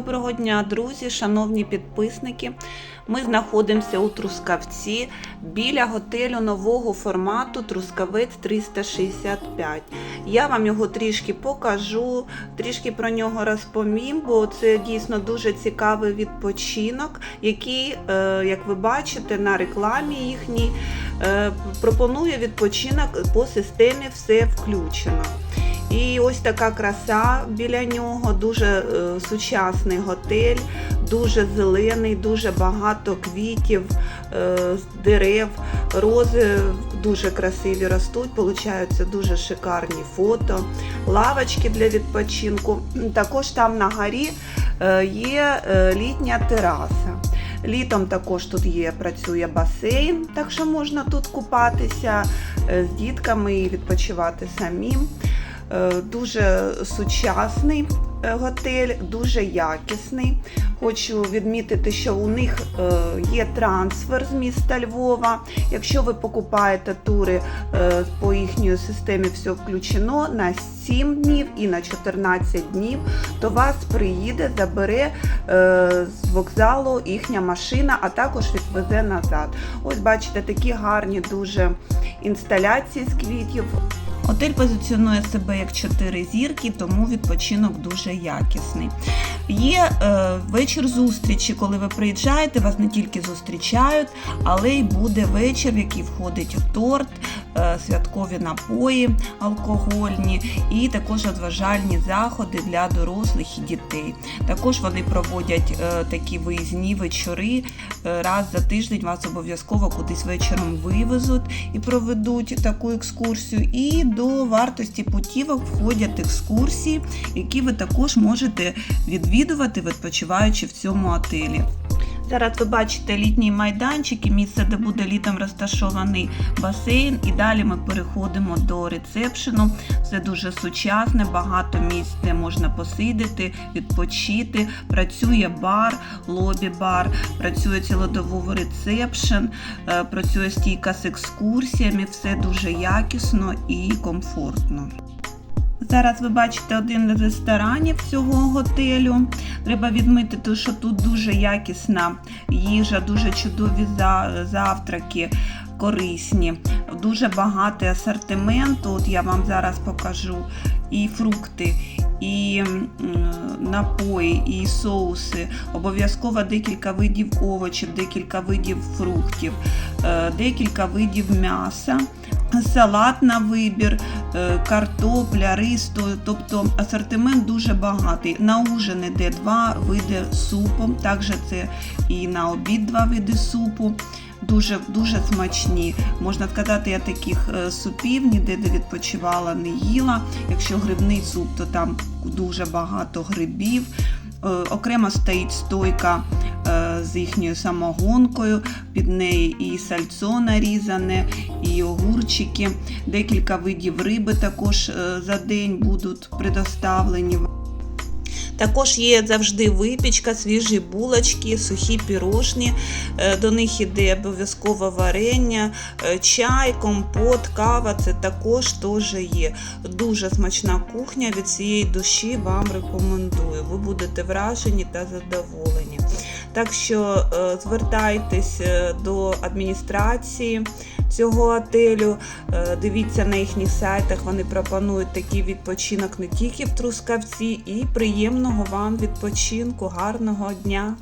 Доброго дня, друзі, шановні підписники. Ми знаходимося у Трускавці біля готелю нового формату Трускавець 365. Я вам його трішки покажу, трішки про нього розповім, бо це дійсно дуже цікавий відпочинок, який, е, як ви бачите, на рекламі їхній е, пропонує відпочинок по системі все включено. І ось така краса біля нього, дуже е, сучасний готель, дуже зелений, дуже багато квітів, е, дерев, рози дуже красиві ростуть, получаються дуже шикарні фото, лавочки для відпочинку. Також там на горі е, є літня тераса. Літом також тут є, працює басейн, так що можна тут купатися з дітками і відпочивати самим. Е, Дуже сучасний е, готель, дуже якісний. Хочу відмітити, що у них е, є трансфер з міста Львова. Якщо ви покупаєте тури по їхній системі, все включено на 7 днів і на 14 днів, то вас приїде, забере з вокзалу їхня машина, а також відвезе назад. Ось бачите, такі гарні дуже інсталяції з квітів. Готель позиціонує себе як 4 зірки, тому відпочинок дуже якісний. Є е, вечір зустрічі, коли ви приїжджаєте, вас не тільки зустрічають, але й буде вечір, в який входить торт, е, святкові напої алкогольні і також розважальні заходи для дорослих і дітей. Також вони проводять е, такі виїзні вечори. Е, раз за тиждень вас обов'язково кудись вечором вивезуть і проведуть таку екскурсію. І до вартості путівок входять екскурсії, які ви також можете відвідувати, відпочиваючи в цьому отелі. Зараз ви бачите літній майданчик і місце, де буде літом розташований басейн. І далі ми переходимо до рецепшену. Все дуже сучасне, багато місць, де можна посидіти, відпочити. Працює бар, лобі-бар, працює цілодобовий рецепшн, е, працює стійка з екскурсіями, все дуже якісно і комфортно. Зараз ви бачите один з ресторанів цього готелю. Треба відмітити, що тут дуже якісна їжа, дуже чудові за- завтраки, корисні, дуже багатий асортимент. От я вам зараз покажу і фрукти, і напої, і соуси. Обов'язково декілька видів овочів, декілька видів фруктів, е, декілька видів м'яса. Салат на вибір, картопля, рис, то- тобто асортимент дуже багатий. На ужин іде два види супу, також це і на обід два види супу. Дуже дуже смачні. Можна сказати, я таких е, супів ніде де відпочивала, не їла. Якщо грибний суп, то там дуже багато грибів. Е, Окремо стоїть стойка е, з їхньою самогонкою, під неї і сальцо нарізане, і огурчики, декілька видів риби також е, за день будуть предоставлені. Також є завжди випічка, свіжі булочки, сухі пірожні. Е, До них іде обов'язково варення, е, чай, компот, кава. Це також теж є. Дуже смачна кухня. Від цієї душі вам рекомендую. Ви будете вражені та задоволені. Так що е, звертайтесь е, до адміністрації цього отелю, е, дивіться на їхніх сайтах, вони пропонують такий відпочинок не тільки в Трускавці, і приємного вам відпочинку, гарного дня!